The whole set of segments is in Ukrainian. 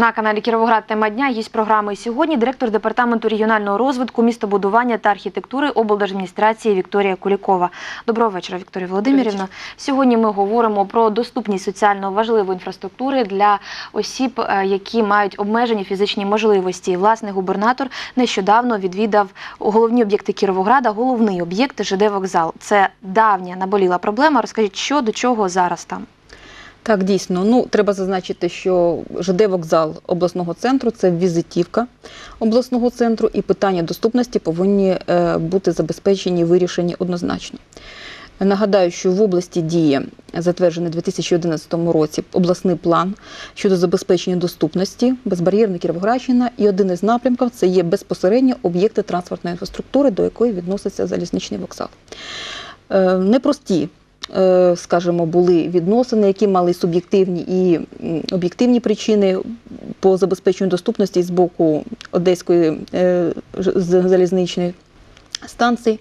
На каналі Кіровоград тема дня гість програми сьогодні директор департаменту регіонального розвитку, містобудування та архітектури облдержадміністрації Вікторія Кулікова. Доброго вечора, Вікторія Володимирівна. Сьогодні ми говоримо про доступність соціально важливої інфраструктури для осіб, е, які мають обмежені фізичні можливості. Власне, губернатор нещодавно відвідав головні об'єкти Кіровограда, головний об'єкт ЖД вокзал. Це давня наболіла проблема. Розкажіть, що до чого зараз там. Так, дійсно. Ну, треба зазначити, що ЖД вокзал обласного центру це візитівка обласного центру, і питання доступності повинні е, бути забезпечені, вирішені однозначно. Нагадаю, що в області діє затверджений у 2011 році обласний план щодо забезпечення доступності, безбар'єрна Кіровоградщина, і один із напрямків це є безпосередньо об'єкти транспортної інфраструктури, до якої відноситься залізничний вокзал. Е, Непрості скажімо, були відносини, які мали суб'єктивні і об'єктивні причини по забезпеченню доступності з боку Одеської е, залізничної станції.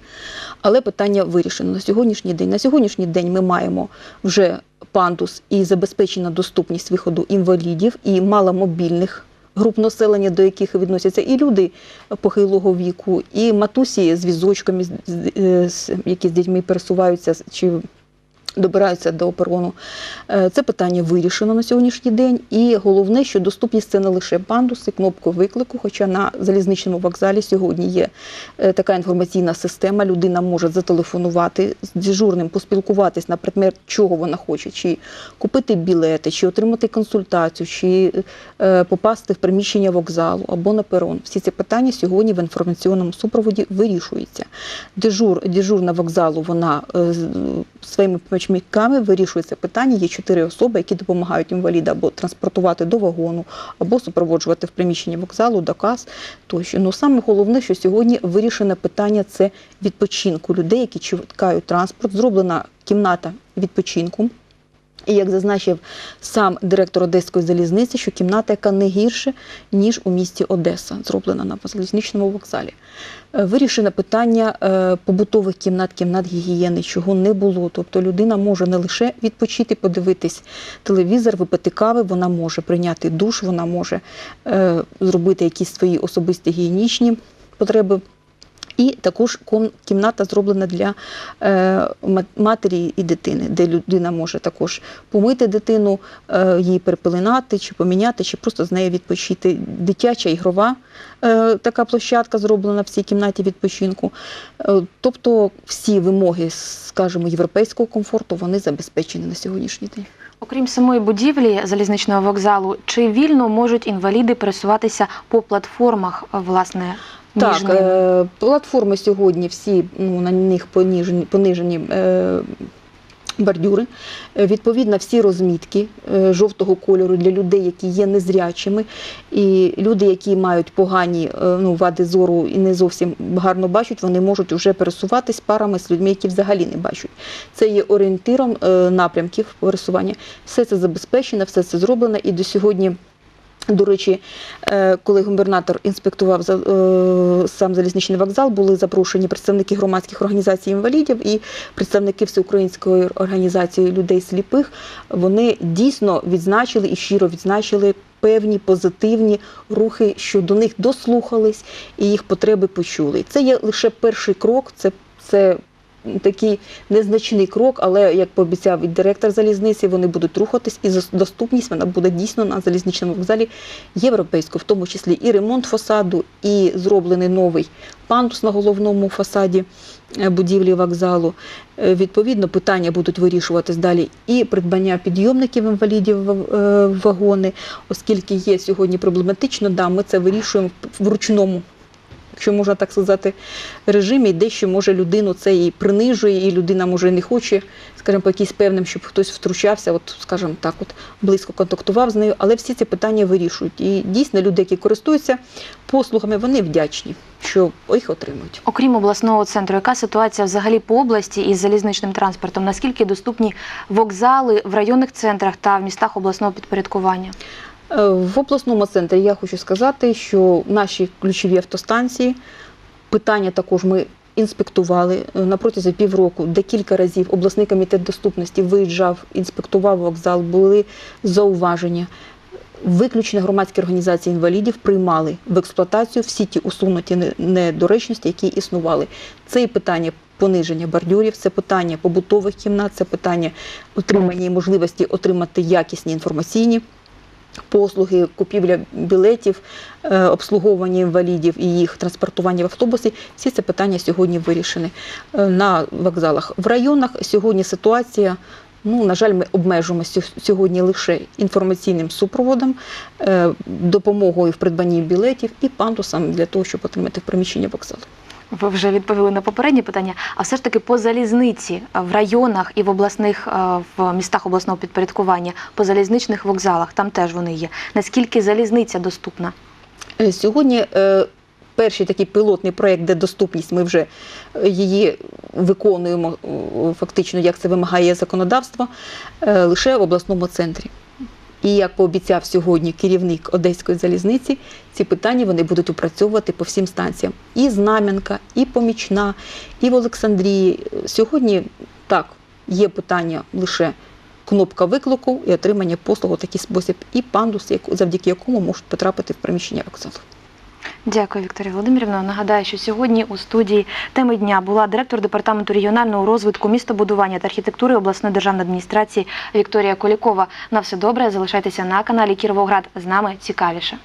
Але питання вирішено на сьогоднішній день. На сьогоднішній день ми маємо вже пандус і забезпечена доступність виходу інвалідів і маломобільних груп населення, до яких відносяться і люди похилого віку, і матусі з візочками, е, які з дітьми пересуваються чи добираються до перону. Е, Це питання вирішено на сьогоднішній день. І головне, що доступність це не лише пандуси, кнопку виклику. Хоча на залізничному вокзалі сьогодні є е, така інформаційна система. Людина може зателефонувати з дежурним, поспілкуватись на предмет, чого вона хоче, чи купити білети, чи отримати консультацію, чи е, попасти в приміщення вокзалу або на перон. Всі ці питання сьогодні в інформаційному супроводі вирішуються. Дежур, дежурна вокзалу вона своїми помічниками вирішується питання. Є чотири особи, які допомагають інваліда або транспортувати до вагону, або супроводжувати в приміщенні вокзалу, до кас тощо. Ну саме головне, що сьогодні вирішене питання це відпочинку людей, які чекають транспорт. Зроблена кімната відпочинку. І як зазначив сам директор Одеської залізниці, що кімната, яка не гірше, ніж у місті Одеса, зроблена на залізничному вокзалі. Е, Вирішено питання е, побутових кімнат, кімнат гігієни, чого не було. Тобто людина може не лише відпочити, подивитись телевізор, випити кави, вона може прийняти душ, вона може е, зробити якісь свої особисті гігієнічні потреби. І також кімната зроблена для е, матері і дитини, де людина може також помити дитину, е, її перепеленати, чи поміняти, чи просто з нею відпочити. Дитяча ігрова е, така площадка зроблена в цій кімнаті відпочинку. Тобто всі вимоги, скажімо, європейського комфорту вони забезпечені на сьогоднішній день. Окрім самої будівлі залізничного вокзалу, чи вільно можуть інваліди пересуватися по платформах, власне, Так, е, платформи сьогодні всі ну, на них понижені, понижені е, бордюри. Е, Відповідно, всі розмітки е, жовтого кольору для людей, які є незрячими, і люди, які мають погані е, ну, вади зору і не зовсім гарно бачать, вони можуть вже пересуватись парами з людьми, які взагалі не бачать. Це є орієнтиром напрямків пересування. Все це забезпечено, все це зроблено і до сьогодні. До речі, е, коли губернатор інспектував е, сам залізничний вокзал, були запрошені представники громадських організацій інвалідів і представники всеукраїнської організації людей сліпих. Вони дійсно відзначили і щиро відзначили певні позитивні рухи, що до них дослухались і їх потреби почули. Це є лише перший крок. Це, це такий незначний крок, але як пообіцяв і директор залізниці, вони будуть рухатись, і доступність вона буде дійсно на залізничному вокзалі європейською, в тому числі і ремонт фасаду, і зроблений новий пандус на головному фасаді е, будівлі вокзалу. Е, Відповідно, питання будуть вирішуватись далі і придбання підйомників інвалідів е, в вагони, оскільки є сьогодні проблематично, да, ми це вирішуємо в ручному якщо можна так сказати, режимі, дещо може людину це і принижує, і людина може не хоче, скажімо, по якійсь певним, щоб хтось втручався, от, скажімо так, от близько контактував з нею, але всі ці питання вирішують. І дійсно люди, які користуються послугами, вони вдячні, що їх отримують. Окрім обласного центру, яка ситуація взагалі по області із залізничним транспортом? Наскільки доступні вокзали в районних центрах та в містах обласного підпорядкування? Е, В обласному центрі я хочу сказати, що наші ключові автостанції питання також ми інспектували е, на протязі півроку. Декілька разів обласний комітет доступності виїжджав, інспектував вокзал, були зауваження. Виключно громадські організації інвалідів приймали в експлуатацію всі ті усунуті недоречності, які існували. Це і питання пониження бордюрів, це питання побутових кімнат, це питання отримання і можливості отримати якісні інформаційні послуги, купівля білетів, е, обслуговування інвалідів і їх транспортування в автобуси. Всі це питання сьогодні вирішені е, на вокзалах. В районах сьогодні ситуація. Ну, на жаль, ми обмежуємося сьогодні лише інформаційним супроводом, е, допомогою в придбанні білетів і пандусом для того, щоб отримати в приміщення вокзалу. Ви вже відповіли на попередні питання, а все ж таки по залізниці е, в районах і в обласних е, в містах обласного підпорядкування, по залізничних вокзалах, там теж вони є. Наскільки залізниця доступна? Е, Сьогодні перший такий пілотний проєкт, де доступність, ми вже її виконуємо фактично, як це вимагає законодавство, лише в обласному центрі. І як пообіцяв сьогодні керівник Одеської залізниці, ці питання вони будуть опрацьовувати по всім станціям. І Знам'янка, і Помічна, і в Олександрії. Сьогодні так, є питання лише кнопка виклику і отримання послуг у такий спосіб, і пандус, завдяки якому можуть потрапити в приміщення вокзалу. Дякую, Вікторія Володимирівна. Нагадаю, що сьогодні у студії теми дня була директор департаменту регіонального розвитку, містобудування та архітектури обласної державної адміністрації Вікторія Колікова. На все добре. Залишайтеся на каналі Кіровоград. З нами цікавіше.